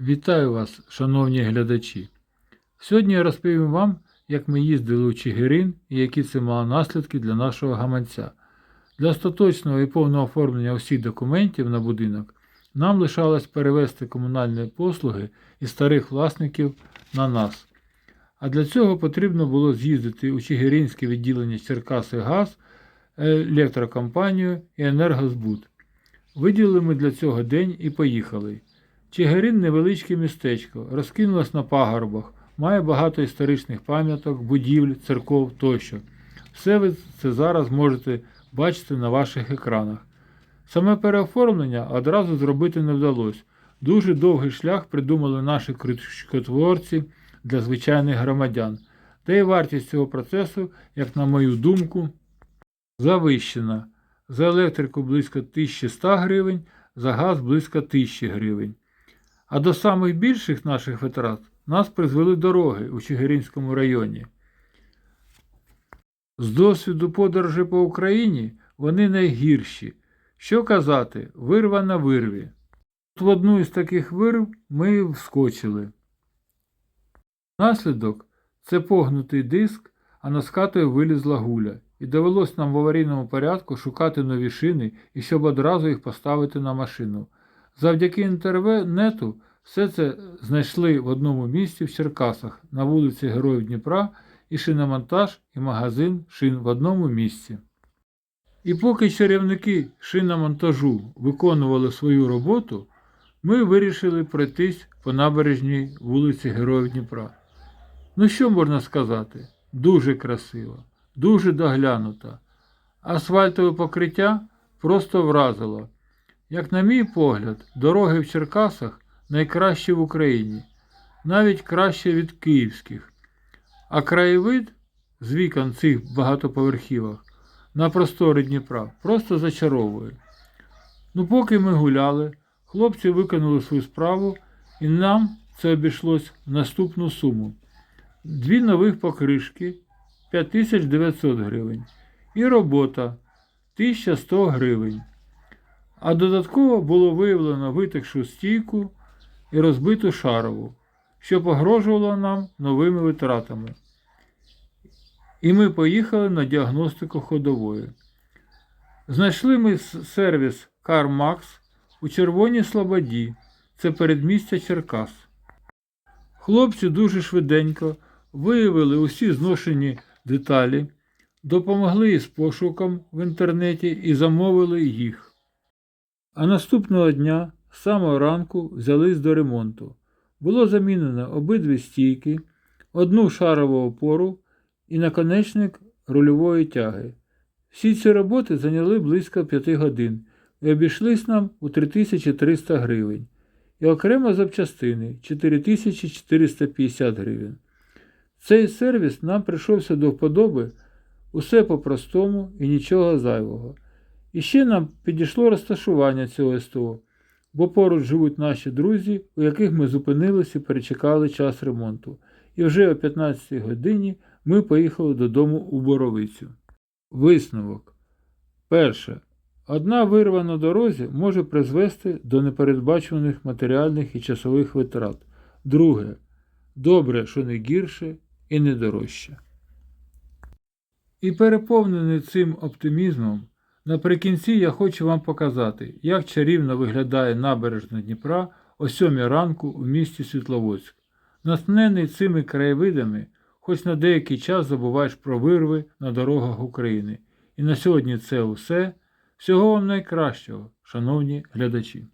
Вітаю вас, шановні глядачі. Сьогодні я розповім вам, як ми їздили у Чигирин і які це мало наслідки для нашого гаманця. Для остаточного і повного оформлення усіх документів на будинок нам лишалось перевести комунальні послуги із старих власників на нас. А для цього потрібно було з'їздити у Чигиринське відділення Черкаси Газ, електрокомпанію і енергозбут. Виділили ми для цього день і поїхали. Чигирин невеличке містечко, розкинулось на пагорбах, має багато історичних пам'яток, будівель, церков тощо. Все ви це зараз можете бачити на ваших екранах. Саме переоформлення одразу зробити не вдалося. Дуже довгий шлях придумали наші крючкотворці для звичайних громадян. Та й вартість цього процесу, як на мою думку, завищена. За електрику близько 1100 гривень, за газ близько 1000 гривень. А до самих більших наших витрат нас призвели дороги у Чигиринському районі. З досвіду подорожі по Україні вони найгірші. Що казати, вирва на вирві. От в одну із таких вирв ми вскочили. Наслідок це погнутий диск, а над скатою вилізла гуля, і довелось нам в аварійному порядку шукати нові шини і щоб одразу їх поставити на машину. Завдяки інтернету все це знайшли в одному місці в Черкасах на вулиці Героїв Дніпра і шиномонтаж, і магазин шин в одному місці. І поки чарівники шиномонтажу виконували свою роботу, ми вирішили пройтись по набережній вулиці Героїв Дніпра. Ну що можна сказати? Дуже красиво, дуже доглянуто. Асфальтове покриття просто вразило. Як на мій погляд, дороги в Черкасах найкращі в Україні, навіть краще від київських. А краєвид з вікон цих багатоповерхівок на простори Дніпра просто зачаровує. Ну, поки ми гуляли, хлопці виконали свою справу, і нам це обійшлось в наступну суму. Дві нових покришки 5900 гривень і робота 1100 гривень. А додатково було виявлено витекшу стійку і розбиту шарову, що погрожувало нам новими витратами. І ми поїхали на діагностику ходової. Знайшли ми сервіс CarMax у Червоній Слободі, це передмістя Черкас. Хлопці дуже швиденько виявили усі зношені деталі, допомогли із пошуком в інтернеті і замовили їх. А наступного дня, з самого ранку, взялись до ремонту. Було замінено обидві стійки, одну шарову опору і наконечник рульової тяги. Всі ці роботи зайняли близько 5 годин і обійшлись нам у 3300 гривень. І окремо запчастини 4450 гривень. Цей сервіс нам прийшовся до вподоби усе по-простому і нічого зайвого. І ще нам підійшло розташування цього СТО, бо поруч живуть наші друзі, у яких ми зупинилися і перечекали час ремонту. І вже о 15 годині ми поїхали додому у Боровицю. Висновок. Перше. Одна вирва на дорозі може призвести до непередбачуваних матеріальних і часових витрат. Друге. Добре, що не гірше і не дорожче. І переповнений цим оптимізмом, наприкінці я хочу вам показати, як чарівно виглядає набережна Дніпра о 7 ранку у місті Світловодськ. Натхнений цими краєвидами, хоч на деякий час забуваєш про вирви на дорогах України. І на сьогодні це усе. Всього вам найкращого, шановні глядачі.